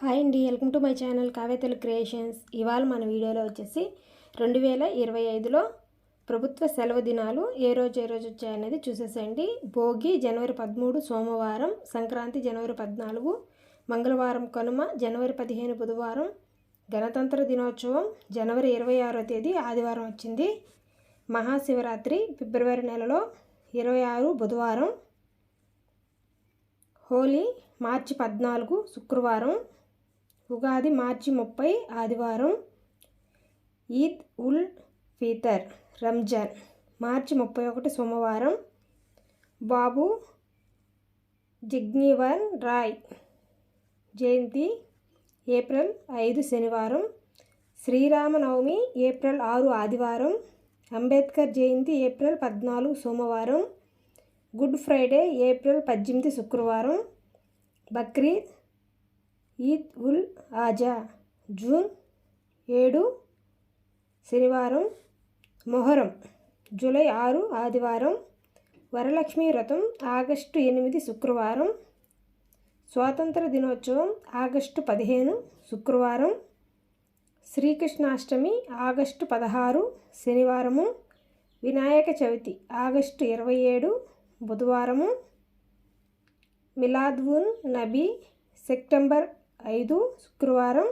Hi అండి welcome to my channel Kavetala creations. ఇవాళ మన వీడియోలో వచ్చేసి రెండు వేల ఇరవై ఐదులో ప్రభుత్వ సెలవు దినాలు ఏ రోజు ఏ రోజు వచ్చాయనేది చూసేసేయండి. భోగి జనవరి పదమూడు సోమవారం సంక్రాంతి జనవరి పద్నాలుగు మంగళవారం కనుమ జనవరి పదిహేను బుధవారం గణతంత్ర దినోత్సవం జనవరి ఇరవై ఆరో తేదీ ఆదివారం వచ్చింది. మహాశివరాత్రి ఫిబ్రవరి నెలలో ఇరవై ఆరు బుధవారం హోలీ మార్చి పద్నాలుగు శుక్రవారం ఉగాది మార్చి ముప్పై ఆదివారం ఈద్ ఉల్ ఫీతర్ రంజాన్. మార్చి ముప్పై ఒకటి సోమవారం బాబు జిగ్నీవర్ రాయ్ జయంతి ఏప్రిల్ ఐదు శనివారం. శ్రీరామనవమి ఏప్రిల్ ఆరు ఆదివారం. అంబేద్కర్ జయంతి ఏప్రిల్ పద్నాలుగు సోమవారం. గుడ్ ఫ్రైడే ఏప్రిల్ పద్దెనిమిది శుక్రవారం. బక్రీద్ ఈద్ ఉల్ ఆజా జూన్ ఏడు శనివారం మొహరం. జూలై ఆరు ఆదివారం వరలక్ష్మి వ్రతం. ఆగస్టు ఎనిమిది శుక్రవారం స్వాతంత్ర దినోత్సవం. ఆగస్టు పదిహేను శుక్రవారం శ్రీకృష్ణాష్టమి. ఆగస్టు పదహారు శనివారము వినాయక చవితి. ఆగస్టు ఇరవై ఏడు బుధవారము మిలాద్వున్ నబీ. సెప్టెంబర్ ఐదు శుక్రవారం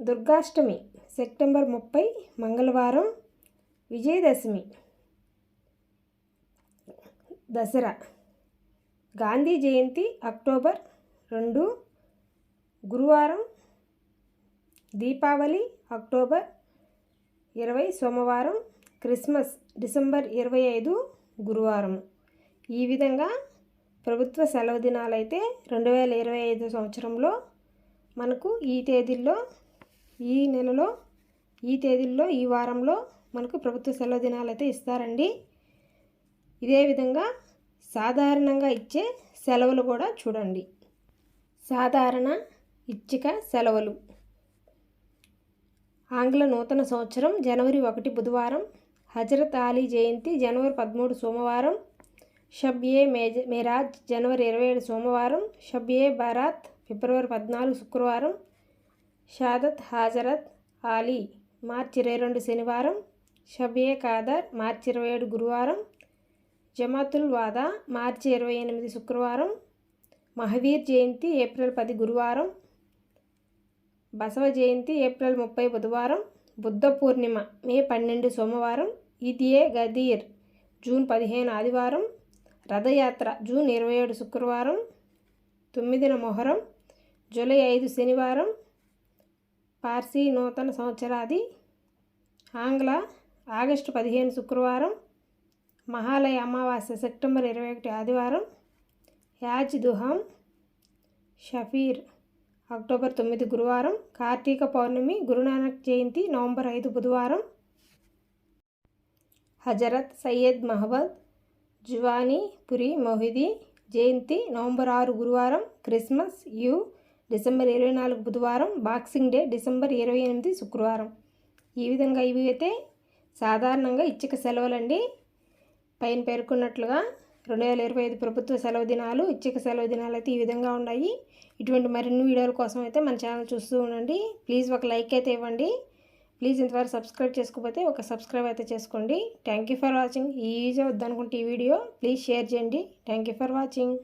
దుర్గాష్టమి సెప్టెంబర్ ముప్పై మంగళవారం విజయదశమి దసరా గాంధీ జయంతి అక్టోబర్ రెండు గురువారం దీపావళి అక్టోబర్ ఇరవై సోమవారం క్రిస్మస్ డిసెంబర్ ఇరవై ఐదు గురువారం. ఈ విధంగా ప్రభుత్వ సెలవు దినాలైతే రెండు వేల ఇరవై ఐదు సంవత్సరంలో మనకు ఈ తేదీల్లో ఈ నెలలో ఈ తేదీల్లో ఈ వారంలో మనకు ప్రభుత్వ సెలవు దినాలు అయితే ఇస్తారండి. ఇదే విధంగా సాధారణంగా ఇచ్చే సెలవులు కూడా చూడండి. సాధారణ ఇచ్చిక సెలవులు. ఆంగ్ల నూతన సంవత్సరం జనవరి ఒకటి బుధవారం హజరత్ అలీ జయంతి జనవరి పదమూడు సోమవారం షబ్ ఏ మేజ మేరాజ్ జనవరి ఇరవై ఏడు సోమవారం షబ్ ఏ బారాత్ ఫిబ్రవరి పద్నాలుగు శుక్రవారం షాదత్ హాజరత్ ఆలీ మార్చి ఇరవై రెండు శనివారం షబ్ ఖాదర్ కాదర్ మార్చి ఇరవై ఏడు గురువారం జమాతుల్ వాదా మార్చి ఇరవై ఎనిమిది శుక్రవారం మహవీర్ జయంతి ఏప్రిల్ పది గురువారం బసవ జయంతి ఏప్రిల్ ముప్పై బుధవారం బుద్ధ పూర్ణిమ మే పన్నెండు సోమవారం ఇదియే గదీర్ జూన్ పదిహేను ఆదివారం రథయాత్ర జూన్ ఇరవై ఏడు శుక్రవారం తొమ్మిదిన మొహరం జూలై ఐదు శనివారం పార్సీ నూతన సంవత్సరాది ఆంగ్ల ఆగస్టు పదిహేను శుక్రవారం మహాలయ అమావాస్య సెప్టెంబర్ ఇరవై ఒకటి ఆదివారం యాజ్ దుహాం షఫీర్ అక్టోబర్ తొమ్మిది గురువారం కార్తీక పౌర్ణమి గురునానక్ జయంతి నవంబర్ ఐదు బుధవారం హజరత్ సయ్యద్ మహబద్ జువానీ పురి మొహిదీ జయంతి నవంబర్ ఆరు గురువారం క్రిస్మస్ యూ డిసెంబర్ ఇరవై నాలుగు బుధవారం బాక్సింగ్ డే డిసెంబర్ ఇరవై ఎనిమిది శుక్రవారం. ఈ విధంగా ఇవి అయితే సాధారణంగా ఇచ్చిక సెలవులండి. పైన పేర్కొన్నట్లుగా రెండు వేల ఇరవై ఐదు ప్రభుత్వ సెలవు దినాలు ఇచ్చిక సెలవు దినాలు అయితే ఈ విధంగా ఉన్నాయి. ఇటువంటి మరిన్ని వీడియోల కోసం అయితే మన ఛానల్ చూస్తూ ఉండండి. ప్లీజ్ ఒక లైక్ అయితే ఇవ్వండి. ప్లీజ్ ఇంతవరకు సబ్స్క్రైబ్ చేసుకోకపోతే ఒక సబ్స్క్రైబ్ అయితే చేసుకోండి. Thank you for watching easy వద్దనుకుంటే ఈ వీడియో ప్లీజ్ షేర్ చేయండి. Thank you for watching